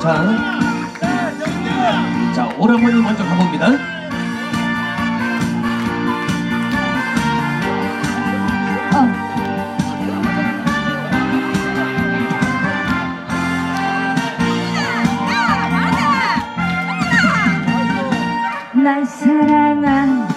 자, 자 오랜만에 먼저 가봅니다. 날 사랑한